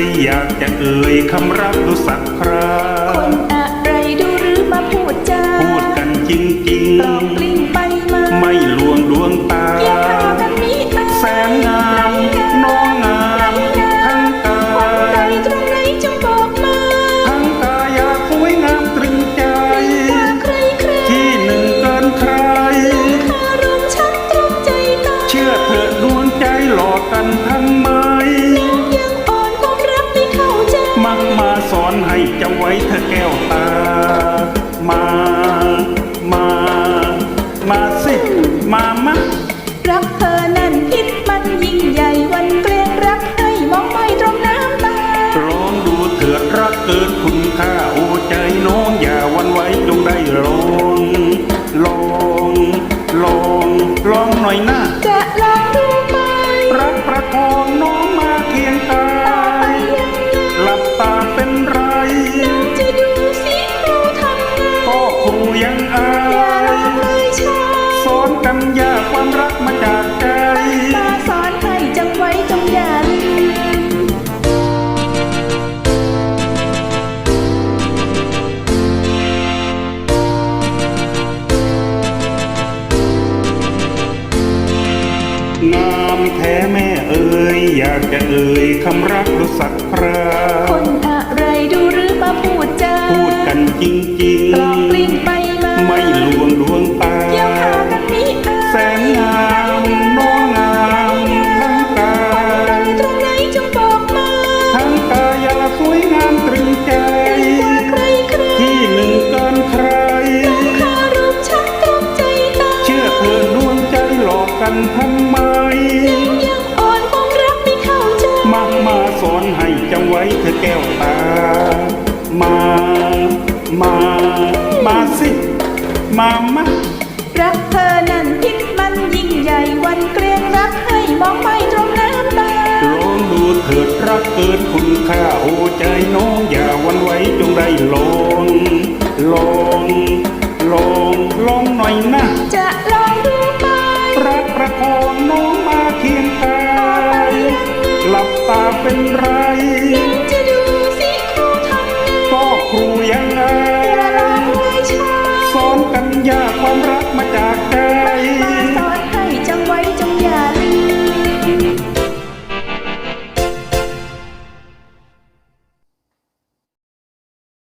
ยอยากจะเอ่ยคำรักดูสักคราคนอะไรดูหรือมาพูดจาพูดกันจริงตรองกลิ้งไปมาๆไม่ลวงดวงตาเกี่ยวข้าวกันนี้มาแสนงามน้องงามทั้งกาใครยตรงไหนจงบอกมาทั้งกายาสวยงามตรึงใจว่าใครใครที่หนึ่งเกินใครคารมชักตรงใจตายเชื่อเถอะดวงใจหลอกกันทำไมยัง มักมาสอนให้จำไว้เธอแก้วตา มา มา มาสิ มามารักเธอนั้นพิษมันยิ่งใหญ่วันเกรงรักให้มองไม่ตรงน้ำตาลองดูเถิดรักเกินคุณค่า ยังอาอย่าลอยงเลยชาสอนกันยากความรักมาจากใจตาสอนให้จำไว้จงอย่าลืมงามแท้แม่เอ่ยอยากจะเอ่ยคำรักดูสักคราคนอะไรดูหรือมาพูดจาพูดกันจริงก สวยงามตรึงใจว่าใครใครที่หนึ่งเกินใครคารมชักตรงใจตายเชื่อเธอดวงใจหลอกกันทำไมยังอ่อนความรักไม่เข้าใจมักมาสอนให้จำไว้เธอแก้วตา มา มา มาสิ มามารักเธอนั้นพิษมันยิ่งใหญ่วันเกรงรักให้ เถิดรักเกินคุณค่าโอ้ใจน้องอย่าหวันไหว้จงได้ลองลองลองลองหน่อยนะ จะลองดูไหมรักประคองน้องมาเคียงกายหลับตาเป็นไรจะดูสิครูทำไงก็ครูยังไงอย่าลองเลยชาสอนกันยากความรักมาจากใจ